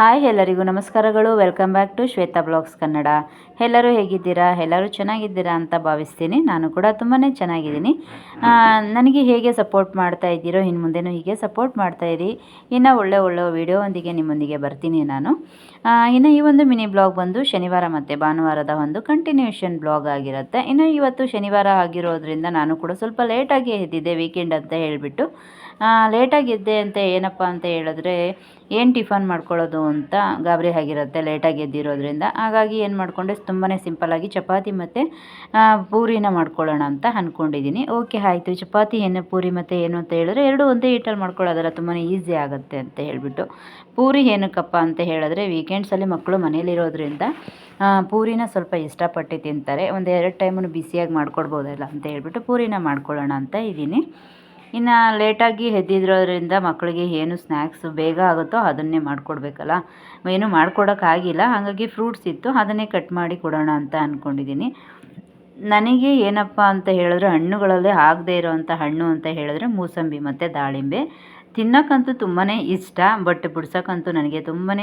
Hi, ಎಲ್ಲರಿಗೂ ನಮಸ್ಕಾರಗಳು. Welcome back to Shweta blogs Kannada. ಎಲ್ಲರೂ ಹೇಗಿದ್ದೀರಾ? ಎಲ್ಲರೂ ಚೆನ್ನಾಗಿದ್ದೀರಾ ಅಂತ ಭಾವಿಸ್ತೀನಿ. ನಾನು ಕೂಡ ತುಂಬಾ ಚೆನ್ನಾಗಿದ್ದೀನಿ. ನನಗೆ ಹೇಗೆ ಸಪೋರ್ಟ್ ಮಾಡ್ತಾ ಇದ್ದೀರೋ, ಇನ್ನು ಮುಂದೆನೂ ಹೀಗೆ ಸಪೋರ್ಟ್ ಮಾಡ್ತಾ ಇರಿ. ಇನ್ನು ಒಳ್ಳೆ ಒಳ್ಳೆ ವಿಡಿಯೋವೊಂದಿಗೆ ನಿಮ್ಮೊಂದಿಗೆ ಬರ್ತೀನಿ ನಾನು. ಇನ್ನು ಈ ಒಂದು ಮಿನಿ ಬ್ಲಾಗ್ ಬಂದು ಶನಿವಾರ ಮತ್ತು ಭಾನುವಾರದ ಒಂದು ಕಂಟಿನ್ಯೂಷನ್ ಬ್ಲಾಗ್ ಆಗಿರುತ್ತೆ. ಇನ್ನು ಇವತ್ತು ಶನಿವಾರ ಆಗಿರೋದ್ರಿಂದ ನಾನು ಕೂಡ ಸ್ವಲ್ಪ ಲೇಟಾಗಿ ಎದ್ದಿದ್ದೆ ವೀಕೆಂಡ್ ಅಂತ ಹೇಳಿಬಿಟ್ಟು. ಲೇಟಾಗಿದ್ದೆ ಅಂತ ಏನಪ್ಪ ಅಂತ ಹೇಳಿದ್ರೆ, ಏನು ಟಿಫನ್ ಮಾಡ್ಕೊಳ್ಳೋದು ಅಂತ ಗಾಬರಿ ಆಗಿರುತ್ತೆ ಲೇಟಾಗಿ ಎದ್ದಿರೋದ್ರಿಂದ. ಹಾಗಾಗಿ ಏನು ಮಾಡಿಕೊಂಡೆ ತುಂಬಾ ಸಿಂಪಲ್ಲಾಗಿ ಚಪಾತಿ ಮತ್ತು ಪೂರಿನ ಮಾಡ್ಕೊಳ್ಳೋಣ ಅಂತ ಅಂದ್ಕೊಂಡಿದ್ದೀನಿ ಓಕೆ ಆಯಿತು. ಚಪಾತಿ ಏನು, ಪೂರಿ ಮತ್ತು ಏನು ಅಂತ ಹೇಳಿದ್ರೆ, ಎರಡು ಒಂದೇ ಹಿಟ್ಟಲ್ಲಿ ಮಾಡ್ಕೊಳ್ಳೋದಲ್ಲ ತುಂಬಾ ಈಸಿ ಆಗುತ್ತೆ ಅಂತ ಹೇಳಿಬಿಟ್ಟು. ಪೂರಿ ಏನಕ್ಕಪ್ಪ ಅಂತ ಹೇಳಿದ್ರೆ ವೀಕೆಂಡ್ಸಲ್ಲಿ ಮಕ್ಕಳು ಮನೇಲಿರೋದ್ರಿಂದ ಪೂರಿನ ಸ್ವಲ್ಪ ಇಷ್ಟಪಟ್ಟು ತಿಂತಾರೆ. ಒಂದು ಎರಡು ಟೈಮನ್ನು ಬಿಸಿಯಾಗಿ ಮಾಡ್ಕೊಡ್ಬೋದಲ್ಲ ಅಂತ ಹೇಳ್ಬಿಟ್ಟು ಪೂರಿನ ಮಾಡ್ಕೊಳ್ಳೋಣ ಅಂತ ಇದ್ದೀನಿ. ಇನ್ನು ಲೇಟಾಗಿ ಎದ್ದಿದ್ರೋದ್ರಿಂದ ಮಕ್ಕಳಿಗೆ ಏನು ಸ್ನ್ಯಾಕ್ಸು ಬೇಗ ಆಗುತ್ತೋ ಅದನ್ನೇ ಮಾಡಿಕೊಡ್ಬೇಕಲ್ಲ. ಏನು ಮಾಡ್ಕೊಡೋಕ್ಕಾಗಿಲ್ಲ. ಹಾಗಾಗಿ ಫ್ರೂಟ್ಸ್ ಇತ್ತು. ಅದನ್ನೇ ಕಟ್ ಮಾಡಿ ಕೊಡೋಣ ಅಂತ ಅಂದ್ಕೊಂಡಿದ್ದೀನಿ ನನಗೆ ಏನಪ್ಪ ಅಂತ ಹೇಳಿದ್ರೆ ಹಣ್ಣುಗಳಲ್ಲೇ ಆಗದೇ ಇರೋವಂಥ ಹಣ್ಣು ಅಂತ ಹೇಳಿದ್ರೆ ಮೂಸಂಬಿ ಮತ್ತು ದಾಳಿಂಬೆ. ತಿನ್ನೋಕ್ಕಂತೂ ತುಂಬಾ ಇಷ್ಟ, ಬಟ್ ಬಿಡ್ಸೋಕ್ಕಂತೂ ನನಗೆ ತುಂಬಾ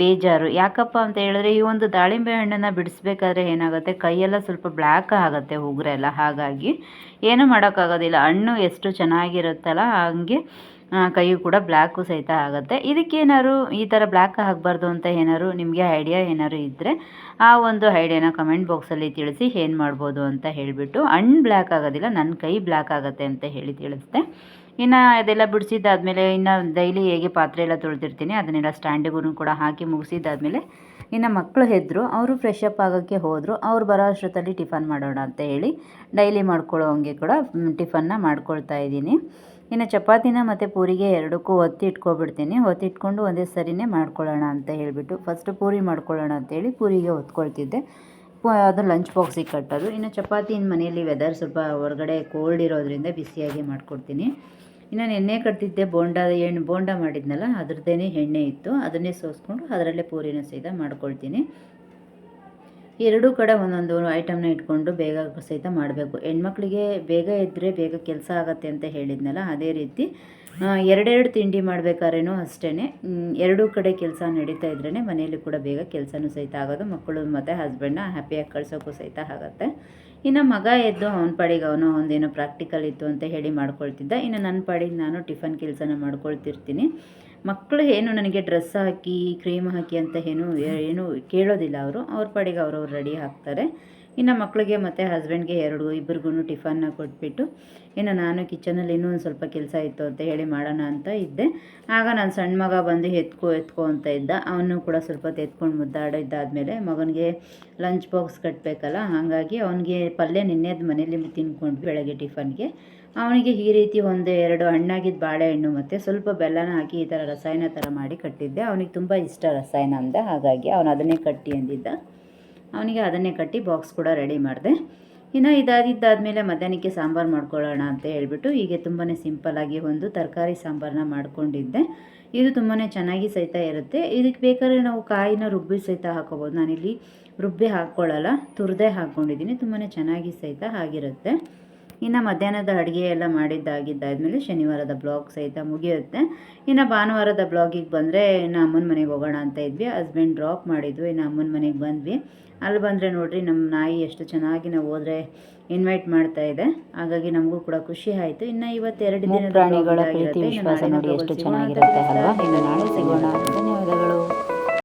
ಬೇಜಾರು. ಯಾಕಪ್ಪ ಅಂತ ಹೇಳಿದ್ರೆ, ಈ ಒಂದು ದಾಳಿಂಬೆ ಹಣ್ಣನ್ನು ಬಿಡಿಸ್ಬೇಕಾದ್ರೆ ಏನಾಗುತ್ತೆ? ಕೈಯೆಲ್ಲ ಸ್ವಲ್ಪ ಬ್ಲ್ಯಾಕ್ ಆಗುತ್ತೆ ಉಗುರೆಲ್ಲ ಹಾಗಾಗಿ ಏನೂ ಮಾಡೋಕ್ಕಾಗೋದಿಲ್ಲ. ಹಣ್ಣು ಎಷ್ಟು ಚೆನ್ನಾಗಿರುತ್ತಲ್ಲ, ಹಂಗೆ ಕೈಯು ಕೂಡ ಬ್ಲ್ಯಾಕು ಸಹಿತ ಆಗುತ್ತೆ. ಇದಕ್ಕೇನಾದ್ರು ಈ ಥರ ಬ್ಲ್ಯಾಕ್ ಆಗಬಾರ್ದು ಅಂತ ಏನಾದ್ರು ನಿಮಗೆ ಐಡಿಯಾ ಏನಾದ್ರು ಇದ್ದರೆ ಆ ಒಂದು ಐಡಿಯಾನ ಕಮೆಂಟ್ ಬಾಕ್ಸಲ್ಲಿ ತಿಳಿಸಿ ಏನು ಮಾಡ್ಬೋದು ಅಂತ ಹೇಳಿಬಿಟ್ಟು, ಹಣ್ಣು ಬ್ಲ್ಯಾಕ್ ಆಗೋದಿಲ್ಲ ನನ್ನ ಕೈ ಬ್ಲ್ಯಾಕ್ ಆಗುತ್ತೆ ಅಂತ ಹೇಳಿ ತಿಳಿಸ್ದೆ. ಇನ್ನು ಅದೆಲ್ಲ ಬಿಡಿಸಿದ್ದಾದಮೇಲೆ ಇನ್ನು ಡೈಲಿ ಹೇಗೆ ಪಾತ್ರೆ ಎಲ್ಲ ತೊಳೆದಿರ್ತೀನಿ, ಅದನ್ನೆಲ್ಲ ಸ್ಟ್ಯಾಂಡಿಗೂ ಕೂಡ ಹಾಕಿ ಮುಗಿಸಿದ್ದಾದಮೇಲೆ ಇನ್ನು ಮಕ್ಕಳು ಹೆದ್ರು, ಅವರು ಫ್ರೆಶ್ ಅಪ್ ಆಗೋಕ್ಕೆ ಹೋದರು, ಅವ್ರು ಬರೋ ಅಷ್ಟೊತ್ತಲ್ಲಿ ಟಿಫನ್ ಮಾಡೋಣ ಅಂತ ಹೇಳಿ ಡೈಲಿ ಮಾಡ್ಕೊಳ್ಳೋ ಹಂಗೆ ಕೂಡ ಟಿಫನ್ನ ಮಾಡ್ಕೊಳ್ತಾ ಇದ್ದೀನಿ. ಇನ್ನು ಚಪಾತಿನ ಮತ್ತು ಪೂರಿಗೆ ಎರಡಕ್ಕೂ ಒತ್ತಿ ಇಟ್ಕೊಬಿಡ್ತೀನಿ ಒತ್ತಿ ಇಟ್ಕೊಂಡು ಒಂದೇ ಸರಿನೇ ಮಾಡ್ಕೊಳ್ಳೋಣ ಅಂತ ಹೇಳಿಬಿಟ್ಟು ಫಸ್ಟ್ ಪೂರಿ ಮಾಡ್ಕೊಳ್ಳೋಣ ಅಂತೇಳಿ ಪೂರಿಗೆ ಹೊತ್ಕೊಳ್ತಿದ್ದೆ ಅದು ಲಂಚ್ ಬಾಕ್ಸಿಗೆ ಕಟ್ಟೋದು. ಇನ್ನು ಚಪಾತಿ ಮನೆಯಲ್ಲಿ ವೆದರ್ ಸ್ವಲ್ಪ ಹೊರಗಡೆ ಕೋಲ್ಡ್ ಇರೋದ್ರಿಂದ ಬಿಸಿಯಾಗಿ ಮಾಡಿಕೊಡ್ತೀನಿ. ಇನ್ನು ಎಣ್ಣೆ ಕಟ್ತಿದ್ದೆ ಬೋಂಡ ಎಣ್ಣೆ ಬೋಂಡ ಮಾಡಿದ್ನಲ್ಲ, ಅದ್ರದ್ದೇನೆ ಎಣ್ಣೆ ಇತ್ತು, ಅದನ್ನೇ ಸೋಸ್ಕೊಂಡು ಅದರಲ್ಲೇ ಪೂರಿನ ಸಹಿತ ಮಾಡ್ಕೊಳ್ತೀನಿ. ಎರಡೂ ಕಡೆ ಒಂದೊಂದು ಐಟಮ್ನ ಇಟ್ಕೊಂಡು ಬೇಗ ಸಹಿತ ಮಾಡಬೇಕು. ಹೆಣ್ಮಕ್ಳಿಗೆ ಬೇಗ ಇದ್ದರೆ ಬೇಗ ಕೆಲಸ ಆಗತ್ತೆ ಅಂತ ಹೇಳಿದ್ನಲ್ಲ, ಅದೇ ರೀತಿ ಎರಡೆರಡು ತಿಂಡಿ ಮಾಡಬೇಕಾದ್ರೇನೂ ಅಷ್ಟೇ ಎರಡೂ ಕಡೆ ಕೆಲಸ ನಡೀತಾ ಇದ್ರೇ ಮನೆಯಲ್ಲಿ ಕೂಡ ಬೇಗ ಕೆಲಸನೂ ಸಹಿತ ಆಗೋದು, ಮಕ್ಕಳು ಮತ್ತು ಹಸ್ಬೆಂಡ್ನ ಹ್ಯಾಪಿಯಾಗಿ ಕಳ್ಸೋಕ್ಕೂ ಸಹಿತ ಆಗುತ್ತೆ. ಇನ್ನು ಮಗ ಎದ್ದು ಅವನ ಪಾಡಿಗೆ ಅವನು ಒಂದೇನೋ ಪ್ರಾಕ್ಟಿಕಲ್ ಇತ್ತು ಅಂತ ಹೇಳಿ ಮಾಡ್ಕೊಳ್ತಿದ್ದ. ಇನ್ನು ನನ್ನ ಪಾಡಿಗೆ ನಾನು ಟಿಫನ್ ಕೆಲಸನ ಮಾಡ್ಕೊಳ್ತಿರ್ತೀನಿ. ಮಕ್ಕಳು ಏನು ನನಗೆ ಡ್ರೆಸ್ ಹಾಕಿ ಕ್ರೀಮ್ ಹಾಕಿ ಅಂತ ಏನು ಏನು ಕೇಳೋದಿಲ್ಲ ಅವರು. ಅವ್ರ ಪಾಡಿಗೆ ಅವ್ರವ್ರು ರೆಡಿ ಹಾಕ್ತಾರೆ. ಇನ್ನು ಮಕ್ಕಳಿಗೆ ಮತ್ತು ಹಸ್ಬೆಂಡ್ಗೆ ಎರಡು ಇಬ್ಬರಿಗೂ ಟಿಫನ್ನ ಕೊಟ್ಬಿಟ್ಟು, ಇನ್ನು ನಾನು ಕಿಚನಲ್ಲಿ ಇನ್ನೂ ಒಂದು ಸ್ವಲ್ಪ ಕೆಲಸ ಇತ್ತು ಅಂತ ಹೇಳಿ ಮಾಡೋಣ ಅಂತ ಇದ್ದೆ. ಆಗ ನಾನು ಸಣ್ಣ ಮಗ ಬಂದು ಎತ್ಕೊ ಎತ್ಕೊ ಅಂತ ಇದ್ದ. ಅವನು ಕೂಡ ಸ್ವಲ್ಪ ಹೊತ್ತು ಎತ್ಕೊಂಡು ಮುದ್ದಾಡಿದ್ದಾದಮೇಲೆ ಮಗನಿಗೆ ಲಂಚ್ ಬಾಕ್ಸ್ ಕಟ್ಟಬೇಕಲ್ಲ ಹಾಗಾಗಿ ಅವನಿಗೆ ಪಲ್ಯ ನಿನ್ನೆದು ಮನೇಲಿ ತಿನ್ಕೊಂಡು ಬೆಳಗ್ಗೆ ಟಿಫನ್ಗೆ. ಅವನಿಗೆ ಈ ರೀತಿ ಒಂದು ಎರಡು ಹಣ್ಣಾಗಿದ್ದ ಬಾಳೆಹಣ್ಣು ಮತ್ತು ಸ್ವಲ್ಪ ಬೆಲ್ಲನ ಹಾಕಿ ಈ ಥರ ರಸಾಯನ ಥರ ಮಾಡಿ ಕಟ್ಟಿದ್ದೆ. ಅವನಿಗೆ ತುಂಬ ಇಷ್ಟ ರಸಾಯನ ಅಂದ, ಹಾಗಾಗಿ ಅವನು ಅದನ್ನೇ ಕಟ್ಟಿ ಅಂದಿದ್ದ. ಅವನಿಗೆ ಅದನ್ನೇ ಕಟ್ಟಿ ಬಾಕ್ಸ್ ಕೂಡ ರೆಡಿ ಮಾಡಿದೆ. ಇನ್ನು ಇದಾದಿದ್ದಾದಮೇಲೆ ಮಧ್ಯಾಹ್ನಕ್ಕೆ ಸಾಂಬಾರು ಮಾಡ್ಕೊಳ್ಳೋಣ ಅಂತ ಹೇಳಿಬಿಟ್ಟು ಹೀಗೆ ತುಂಬಾ ಸಿಂಪಲ್ಲಾಗಿ ಒಂದು ತರಕಾರಿ ಸಾಂಬಾರನ್ನ ಮಾಡ್ಕೊಂಡಿದ್ದೆ. ಇದು ತುಂಬಾ ಚೆನ್ನಾಗಿ ಸಹಿತ ಇರುತ್ತೆ. ಇದಕ್ಕೆ ಬೇಕಾದ್ರೆ ನಾವು ಕಾಯಿನ ರುಬ್ಬಿ ಸಹಿತ ಹಾಕೋಬೋದು. ನಾನಿಲ್ಲಿ ರುಬ್ಬಿ ಹಾಕ್ಕೊಳ್ಳಲ್ಲ, ತುರ್ದೇ ಹಾಕ್ಕೊಂಡಿದ್ದೀನಿ. ತುಂಬಾ ಚೆನ್ನಾಗಿ ಸಹಿತ ಆಗಿರುತ್ತೆ. ಇನ್ನು ಮಧ್ಯಾಹ್ನದ ಅಡುಗೆ ಎಲ್ಲ ಮಾಡಿದ್ದಾಗಿದ್ದಾದಮೇಲೆ ಶನಿವಾರದ ಬ್ಲಾಗ್ ಸಹಿತ ಮುಗಿಯುತ್ತೆ. ಇನ್ನು ಭಾನುವಾರದ ಬ್ಲಾಗಿಗೆ ಬಂದರೆ ಇನ್ನು ಅಮ್ಮನ ಮನೆಗೆ ಹೋಗೋಣ ಅಂತ ಇದ್ವಿ. ಹಸ್ಬೆಂಡ್ ಡ್ರಾಪ್ ಮಾಡಿದ್ವಿ ಇನ್ನು ಅಮ್ಮನ ಮನೆಗೆ ಬಂದ್ವಿ. ಅಲ್ಲಿ ಬಂದರೆ ನೋಡಿರಿ ನಮ್ಮ ನಾಯಿ ಎಷ್ಟು ಚೆನ್ನಾಗಿ ನಾವು ಹೋದರೆ ಇನ್ವೈಟ್ ಮಾಡ್ತಾ ಇದೆ. ಹಾಗಾಗಿ ನಮಗೂ ಕೂಡ ಖುಷಿ ಆಯಿತು. ಇನ್ನು ಇವತ್ತು ಎರಡು ದಿನ ಪ್ರಾಣಿಗಳ ಪ್ರೀತಿ ವಿಶ್ವಾಸ ನೋಡಿ ಎಷ್ಟು ಚೆನ್ನಾಗಿರುತ್ತೆ ಅಲ್ವಾ? ಇನ್ನು ನಾಳೆ